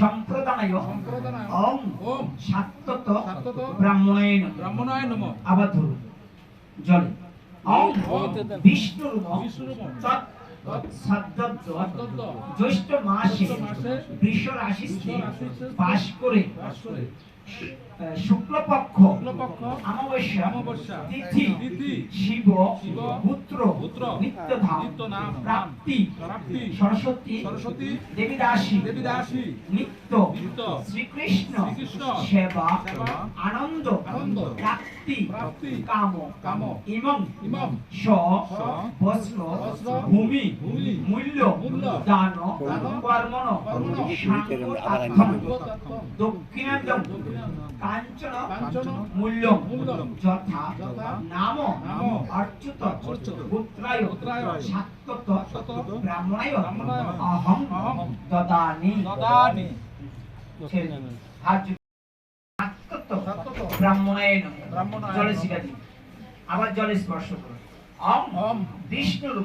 সম্প্রদায় ওম। ওম সাত্তত ব্রাহ্মণায় নমঃ। ব্রাহ্মণায় নমঃ। আবার ধরুন জলে। ওম তৎ সাদ্দত্ত জ্যৈষ্ঠ মাসে বৃষ রাশিস্থে বাস করে। শুক্লপক্ষ অমাবস্যা তিথি শিব পুত্র নিত্যধাম প্রাপ্তি সরস্বতী সরস্বতী দেবীদাসী দেবীদাসী নিত্য নিত্য শ্রীকৃষ্ণ শ্রীকৃষ্ণ সেবা আনন্দ আনন্দ প্রাপ্তি প্রাপ্তি কাম কাম ইমং ইমম স বস্ত্র ভূমি ভূমি মূল্য মূল্য দান দান কর্মণ কাঞ্চন মূল্য যথা নাম অর্চুত পুত্রায় সাত্তত ব্রাহ্মণায় অহং দদানি ব্রাহ্মণায় জলে। আবার জলে স্পর্শ অম বিষ্ণুর।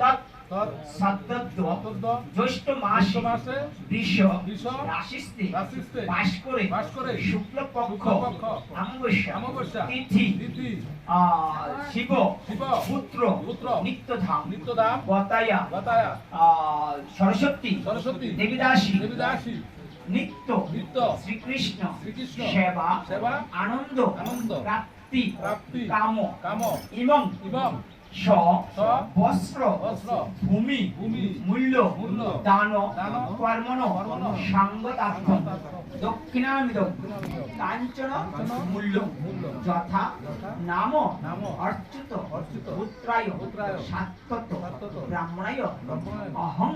তৎ তদ্দ জ্যৈষ্ঠ জ্যৈষ্ঠ মাসে মাসে বৃষ বৃষ রাশিস্থে রাশিস্থে বাস করে বাস করে শুক্লপক্ষ শুক্লপক্ষ অমাবস্যা অমাবস্যা তিথি তিথি আহ, শিব শিব পুত্র পুত্র নিত্যধাম নিত্যদাম বতায়া বাতায়া সরস্বতী সরস্বতী দেবীদাসী দেবীদাসী নিত্য নিত্য শ্রীকৃষ্ণ শ্রীকৃষ্ণ সেবা সেবা আনন্দ আনন্দ প্রাপ্তি প্রাপ্তি কাম কাম ইমং ইমম স বস্ত্র ভূমি মূল্য দান কর্মণ সাঙ্গতার্থ দক্ষিণামিদ কাঞ্চন মূল্য যথা নাম অর্চিত পুত্রায় সাত্তত ব্রাহ্মণায় অহং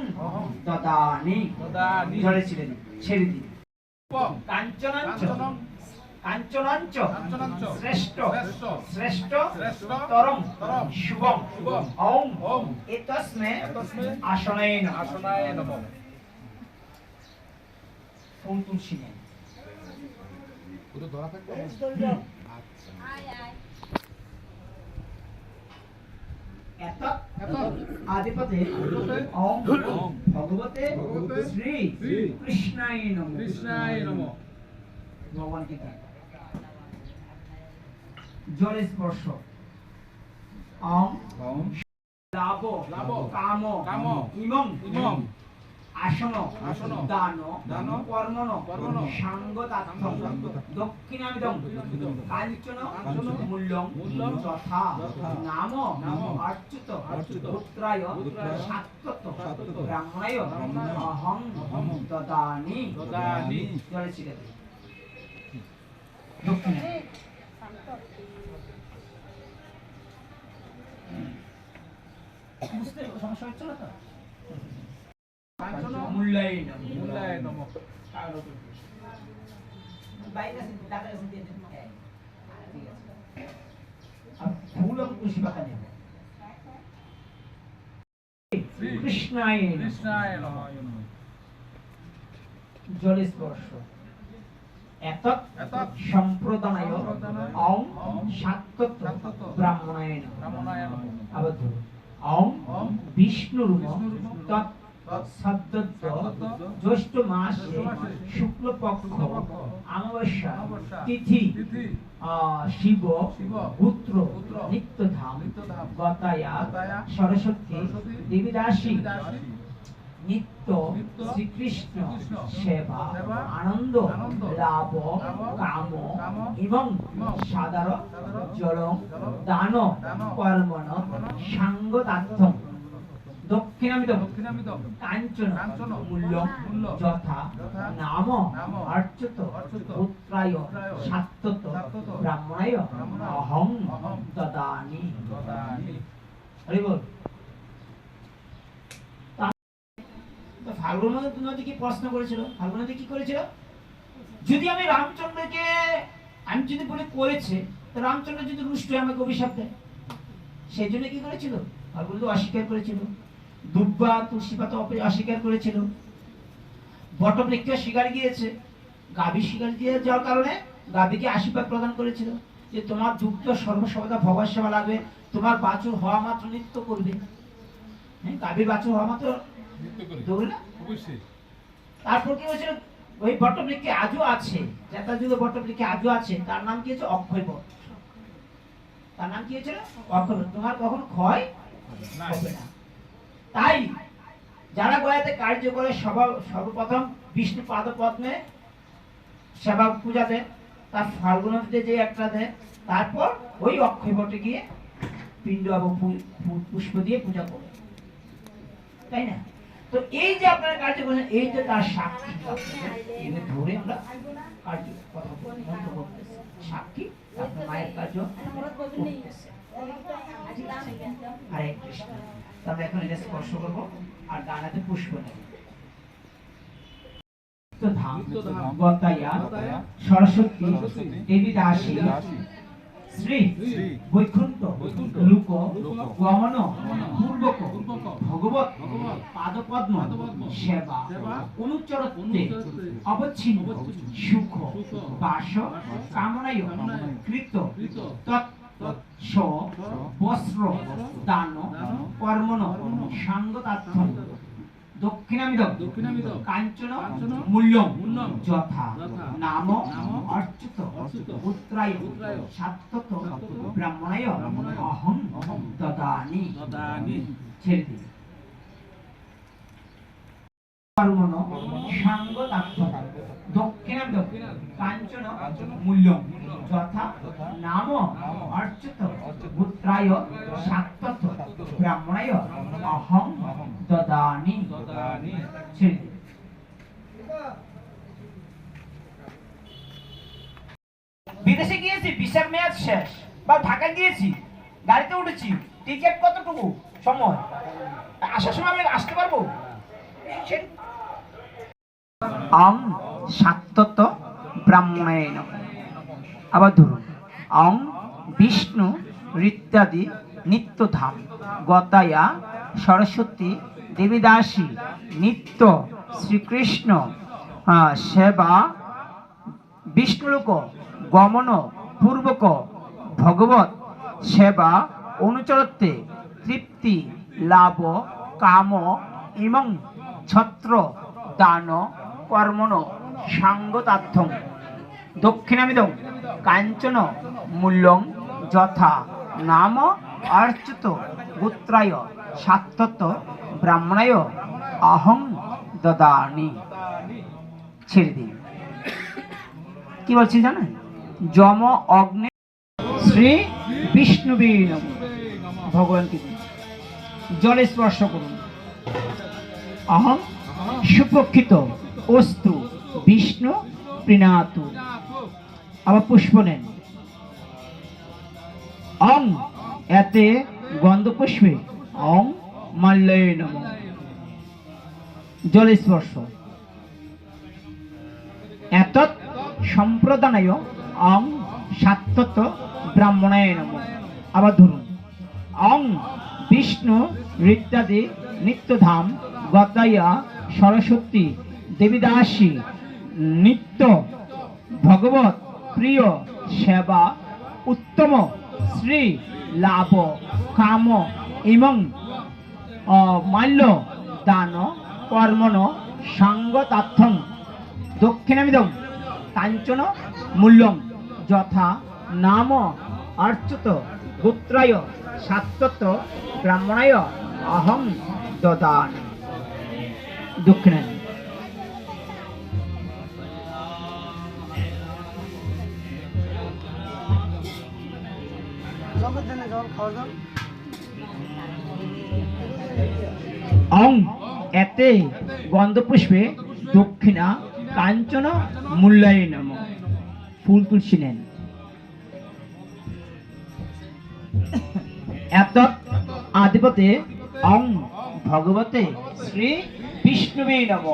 দদানি জলে ছেড়ে দিন। পম কাঞ্চনাঞ্চ শ্রেষ্ঠ শ্রেষ্ঠ শুভম ওম এতস্মে আসনায় নমঃ। পুরো ধরা থাকবে? এত? আদিপতে ওম ভগবতে শ্রী কৃষ্ণায় নমঃ। কৃষ্ণায় নমঃ। ভগবানকে কি জলে স্পর্শ। ওম ওম লাভ লাভ কাম কাম ইমং ইমম আসন আসন দান দান কর্মণ কর্মণ সাঙ্গতার্থ সাঙ্গতার্থ দক্ষিণামিদং দক্ষিণামিদং কাঞ্চন কাঞ্চন মূল্যং মূল্যং যথা যথা নাম নাম অর্চিত অর্চিত পুত্রায় পুত্রায় সাত্তত সাত্তত ব্রাহ্মণায় ব্রাহ্মণায় অহং অহং দদানি দদানি জলে ছিড়ে দিই। দক্ষিণে বুঝতে সমস্যা হচ্ছে না তো কাঞ্চন মূল্যায়ন মূল্যায় নমঃ বাইরে আছে টাকা আছে দিয়ে দিন ঠিক আছে আর ফুল তুলসী পাতা নেব কৃষ্ণায় কৃষ্ণায় নমঃ স্পর্শ এতৎ এতৎ সম্প্রদানায় সম্প্রদানায় অং অং সাত্তত সাত্তত ব্রাহ্মণায় নমঃ। ব্রাহ্মণায় নমঃ আবার ধরুন অং বিষ্ণুরূপ তৎ জ্যৈষ্ঠ মাস শুক্লপক্ষ অমাবস্যা তিথি শিব পুত্র নিত্যধাম গতায়া সরস্বতী দেবী দেবীদাসী নিত্য শ্রীকৃষ্ণ সেবা আনন্দ লাভ কাম এবং সাধারণ জলং দান কর্মণ সাঙ্গতার্থম দক্ষিণামিত কাঞ্চন মূল্য মূল্য যথা নাম অর্চুত পুত্রায় সাত্তত ব্রাহ্মণায় অহং দদানি হরি বল তো ফাল্গুন নদী কি প্রশ্ন করেছিল? ফাল্গুন নদী কি করেছিল? যদি আমি রামচন্দ্রকে আমি যদি বলে করেছে তো রামচন্দ্র যদি রুষ্ট হয়ে আমাকে অভিশাপ দেয় সেই জন্য কি করেছিল? ফাল্গুন অস্বীকার করেছিল। দুব্বা তুলসী পাতা অস্বীকার করেছিল। বটবৃক্ষ শিকার গিয়েছে। গাভী শিকার দিয়ে যাওয়ার কারণে গাভীকে আশীর্বাদ প্রদান করেছিল। যে তোমার দুগ্ধ সর্বসর্বদা ভগবান সেবা লাগবে তোমার বাছুর হওয়া মাত্র নৃত্য করবে। হ্যাঁ গাভীর বাছুর হওয়া মাত্র দৌড়ে না? তারপর কি হয়েছিল? ওই বটবৃক্ষে আজও আছে যেটা যুগে বটবৃক্ষে আজও আছে তার নাম কি হচ্ছে অক্ষয় বট। তার নাম কি হয়েছিল? অক্ষয়। তোমার কখনো ক্ষয় হবে না। তাই যারা গয়াতে কার্য করে সর্ব- সর্বপ্রথম বিষ্ণু পাদ পদ্মে সেবা পূজা দেয় তার ফাল্গুনতে যে একটা দেয় তারপর ওই অক্ষয় বটে গিয়ে পিণ্ড এবং পুষ্প দিয়ে পূজা করে তাই না? তো এই যে আপনারা কার্য করেন এই যে তার সাক্ষী ধরে আমরা কার্য কথা করতেছি। সাক্ষী আপনার মায়ের কার্য হরে কৃষ্ণ। তবে এখন এটা স্পর্শ করব আর ডানাতে পুষ্প নেব। তো ধাম গতায়া গতায়া, সরস্বতী দেবী দাসী, শ্রী বৈকুণ্ঠ লুক গমন পূর্বক ভগবত পাদপদ্ম সেবা অনুচরত্বে, অবচ্ছিন্ন সুখ বাস কামনায় কৃত তৎ স বস্ত্র দান কর্মণ, সাঙ্গতার্থ সাঙ্গতার্থ, দক্ষিণামিদ দক্ষিণামিদ, কাঞ্চন মূল্যম মূল্যম, যথা নাম অর্চিত পুত্রায় সাত্তত ব্রাহ্মণায় ব্রাহ্মণায়, অহং অহং, দদানি। দদানি, ছেড়ে দিন। কর্মণ সাঙ্গতার্থ দক্ষিণামিদ কাঞ্চন কাঞ্চন, মূল্যম। মূল্যম, যথা যথা, নাম নাম, অর্চিত অর্চিত, পুত্রায় সাত্তত ব্রাহ্মণায় অহং অহং, দদানি দদানি, ছেড়ে দিন বিদেশে গিয়েছি বিশার মেয়াদ শেষ। বা ঢাকায় গিয়েছি গাড়িতে উঠেছি টিকিট কতটুকু সময়? আসার সময় আমি আসতে পারব? অং সাত্তত ব্রাহ্মণেন। আবার ধরুন অং বিষ্ণু ইত্যাদি নিত্যধাম গতায়া সরস্বতী দেবীদাসী, নিত্য শ্রীকৃষ্ণ সেবা, বিষ্ণুলোক, গমন, পূর্বক, ভগবত, সেবা, অনুচরত্বে, তৃপ্তি, লাভ, কাম, ইমং, ছত্র, দান কর্মণ সাঙ্গতার্থম দক্ষিণামিদং, কাঞ্চন, মূল্যং, যথা, নাম, অর্চিত, গোত্রায় সাত্তত ব্রাহ্মণায় অহং দদানি। ছেড়ে দিন। কি বলছি জানেন যম অগ্নে শ্রী বিষ্ণুবী নমঃ। ভগবানকে জলে স্পর্শ করুন। অহং, সুপক্ষিত অস্তু বিষ্ণু প্রীণাতু। আবার পুষ্প নেন। অং এতে গন্ধ পুষ্পে অং মাল্যে নম জল স্পর্শ এতৎ সম্প্রদানায় অং সাত্তত ব্রাহ্মণায় নম আবার ধরুন, অং বিষ্ণু ইত্যাদি নিত্যধাম গতায়া সরস্বতী দেবীদাসী নিত্য ভগবত প্রিয় সেবা উত্তম শ্রী লাভ কাম ইমং মাল্য দান কর্মণ সাঙ্গতার্থং দক্ষিণামিদং কাঞ্চন মূল্যং যথা, নাম, অর্চুত, গোত্রায় সাত্তত ব্রাহ্মণায়, অহং, দদান। দক্ষিণানি অং এতে গন্ধপুষ্পে দক্ষিণা কাঞ্চন মূল্যায় নম। ফুল তুলসী নেন। এত আধিপতে অং ভগবতে শ্রী বিষ্ণুবে নম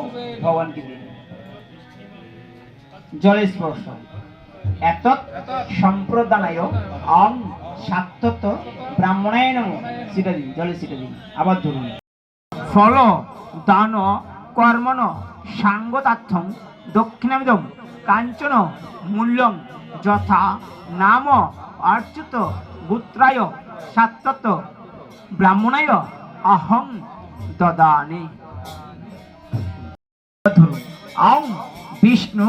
ভগবানকে জলে স্পর্শ। এত সম্প্রদানায় অং সাত্তত ব্রাহ্মণায় নম। সেটা দিন, জলে সেটা দিন। আবার ধরুন। ফল, দান কর্মণ সাঙ্গতার্থং, দক্ষিণামিদং, কাঞ্চন, মূল্যং, যথা, নাম, অর্চিত, গোত্রায়, সাত্তত, ব্রাহ্মণায়, অহং, দদানি। অং বিষ্ণু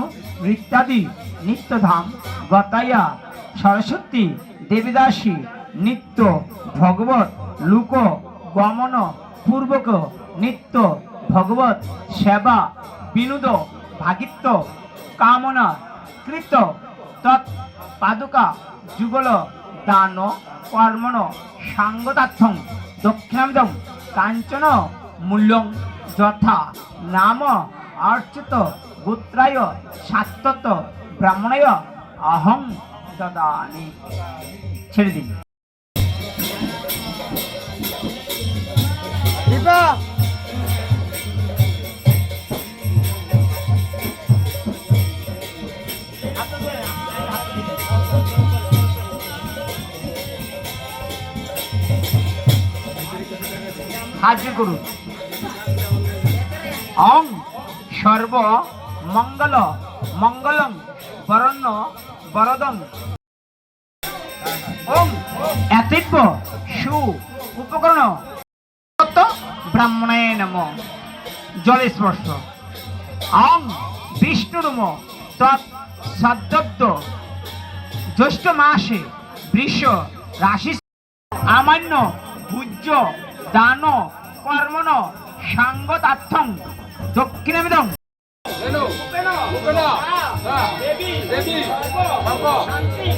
ইত্যাদি নিত্যধাম, গতায়া, সরস্বতী, দেবীদাসী, নিত্য, ভগবত, লুক, গমন পূর্বক নিত্য ভগবত সেবা, বিনোদ ভাগিত্ব কামনা, কৃত, তৎ, পাদুকা, যুগল, দান, কর্মণ, সাঙ্গতার্থং, দক্ষিণামিদং, কাঞ্চন, মূল্যং, যথা, নাম, অর্চিত, গোত্রায়, সাত্তত, ব্রাহ্মণায়, অহং, দদানি। ছেড়ে দিন। সাহায্য করুন। অং সর্ব মঙ্গল মঙ্গলং বরণ্য বরদং। ওম এতিব্য সু উপকরণ ব্রাহ্মণায় নম। জলে স্পর্শ। অং বিষ্ণুরম তৎ সদ্যব্দ জ্যৈষ্ঠ মাসে বৃষ রাশি আমান্য ভুজ্য দান কর্মণ সাঙ্গতার্থং দক্ষিণামিদং।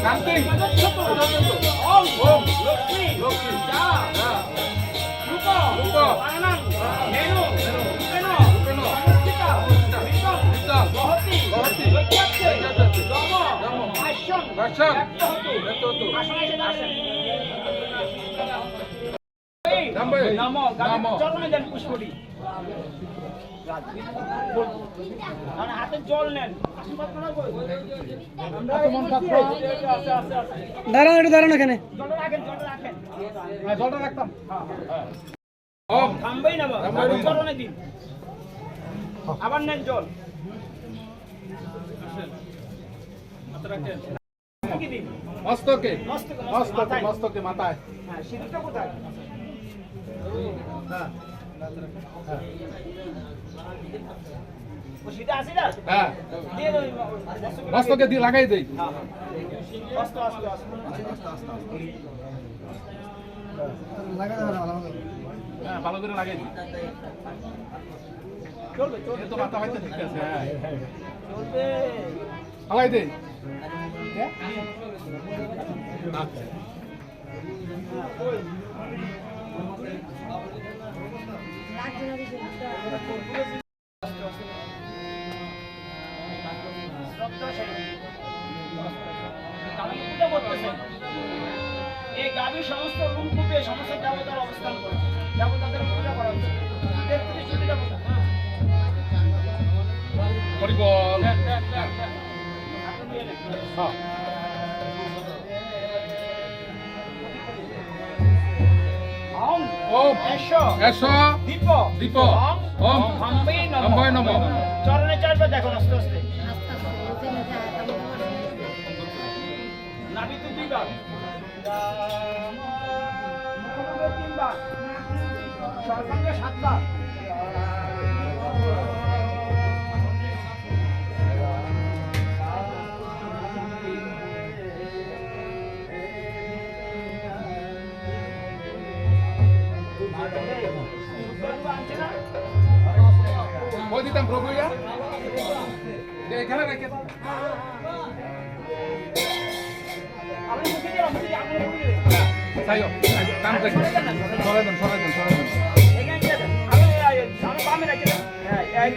শান্তি পুষ্পটি মানে হাতে জল নেন। দাঁড়ান একটু দাঁড়ান এখানে। জলটা রাখেন জলটা রাখেন। জলটা রাখতাম। ওম থামবেই না দিন। আবার নেন জল। কি দিন? মস্তকে। মস্তকে মস্তকে মাথায়। হ্যাঁ সিঁদুরটা কোথায়? হ্যাঁ। মস্তকে। দিয়ে লাগাই দেই। হ্যাঁ হ্যাঁ ভালো করে লাগাই দিই চলবে এ চলবে। তো মাথা হয়তো ঠিক আছে হ্যাঁ। চলবে। গাভী এই গাভী সমস্ত রূপ রূপে সমস্ত দেবতার অবস্থান করেছে। দেবতাদের পূজা করা হচ্ছে তেত্রিশ কোটি দেবতা হরিবল। হ্যাঁ ওম। এসো। দীপ। দীপ। ওম খাম্বে নমঃ। খাম্বে নমঃ। চরণে চারবার দেখুন আস্তে আস্তে। নাভি তো দুইবার। তিনবার। সর্বাঙ্গে সাতবার দিতাম প্রভু এখানে রেখে তাই কাম রেখে সরাই দেন সরাই দেন সরাই দেন। তো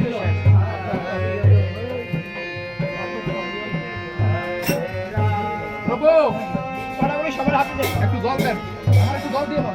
প্রভু কড়াগুলি সবার হাতে একটু জল দেন। আমার একটু জল দিয়ে দাও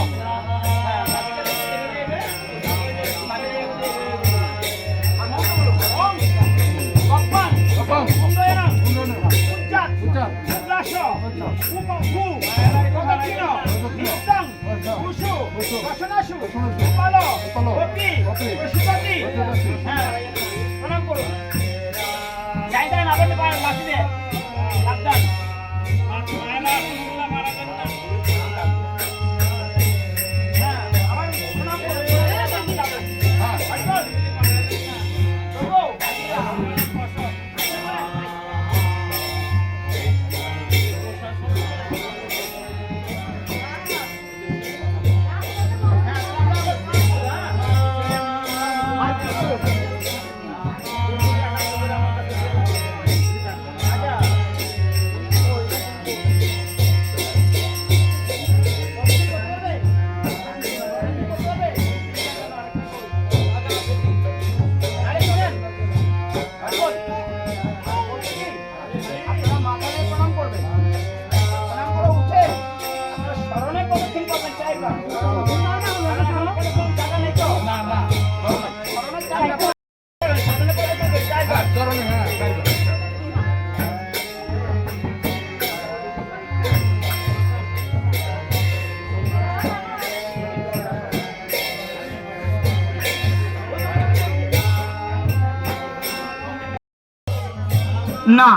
না,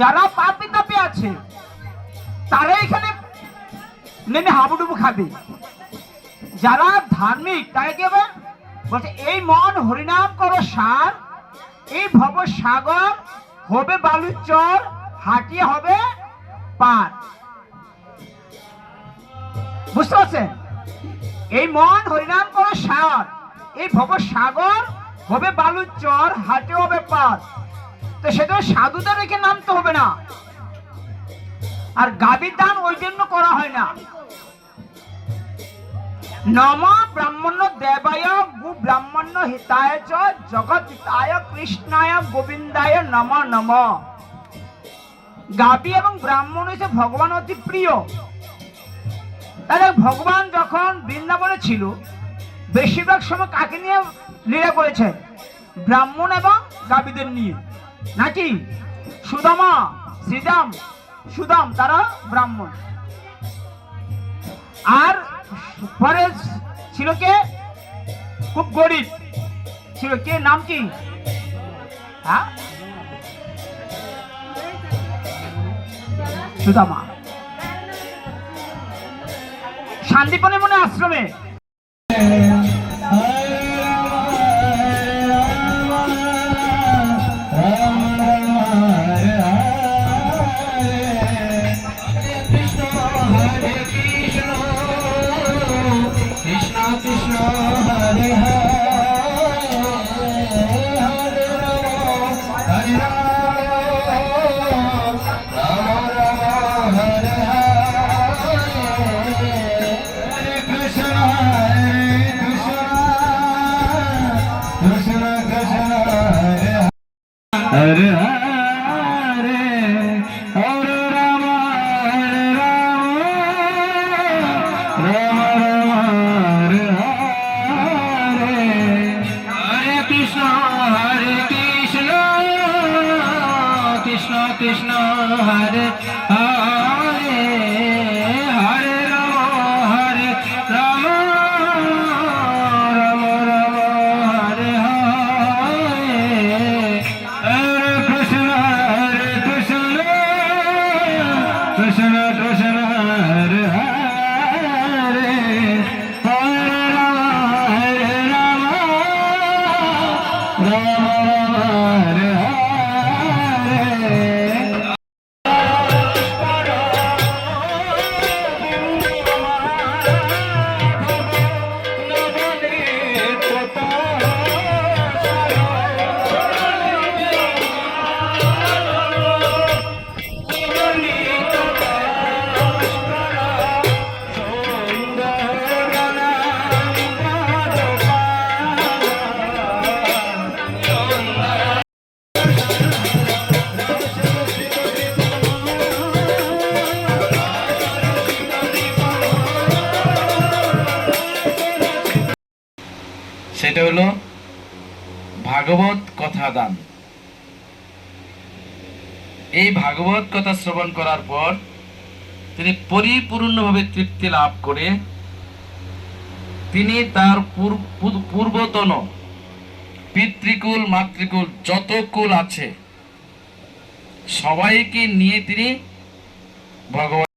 যারা পাপি তাপি আছে, তারা এখানে নেমে হাবুডুবু খাবে। যারা ধার্মিক তাই কি বলছে, এই মন হরিনাম করো সার, এই ভব সাগর হবে বালুর চর, হাটিয়ে হবে পার। বুঝতে পারছেন? এই মন হরিনাম করো সার, এই ভব সাগর হবে বালুর চর হাটে হবে পার। তো সেটা সাধুতা রেখে নামতে হবে না। আর গাভীর দান ওই জন্য করা হয় না। নম ব্রাহ্মণ দেবায় গু ব্রাহ্মণ হিতায় চ জগৎ হিতায় কৃষ্ণায় গোবিন্দায় নম নম। গাভী এবং ব্রাহ্মণ হচ্ছে ভগবান অতি প্রিয়। তাহলে ভগবান যখন বৃন্দাবনে ছিল, বেশিরভাগ সময় কাকে নিয়ে লীলা করেছে ব্রাহ্মণ এবং গাভীদের নিয়ে। নাকি? সুদামা, শ্রীদাম, সুদাম, তারা ব্রাহ্মণ। আর পরে ছিল কে? খুব গরিব। ছিল কে? নাম কি? হ্যাঁ? সুদামা। শান্তিপনে মনে আশ্রমে। हरे हरे కృష్ణ కృష్ణ ভাগবত এই ভাগবত কথা শ্রবণ করার পর তিনি পরিপূর্ণভাবে তৃপ্তি লাভ করে তিনি তার পূর- পূর- পূর্বতন পিতৃকুল, মাতৃকুল যত কুল আছে, সবাইকে নিয়ে তিনি ভগবান